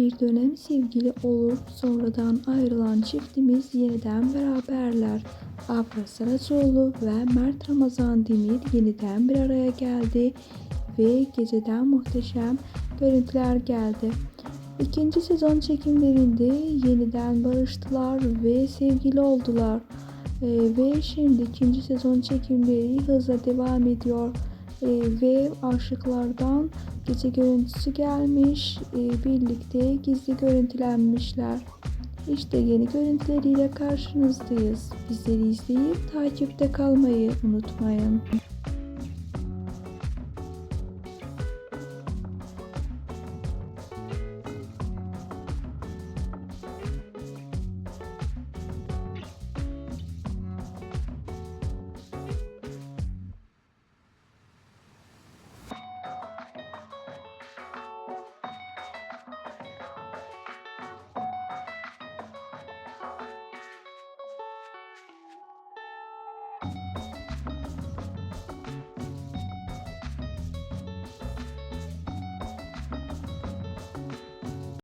Bir dönem sevgili olur, sonradan ayrılan çiftimiz yeniden beraberler. Afra Saraçoğlu ve Mert Ramazan Demir yeniden bir araya geldi ve geceden muhteşem görüntüler geldi. İkinci sezon çekimlerinde yeniden barıştılar ve sevgili oldular. Ee, ve şimdi ikinci sezon çekimleri hızla devam ediyor. Ee, ve aşıklardan gece görüntüsü gelmiş. Ee, birlikte gizli görüntülenmişler. İşte yeni görüntüleriyle karşınızdayız. Bizleri izleyip takipte kalmayı unutmayın.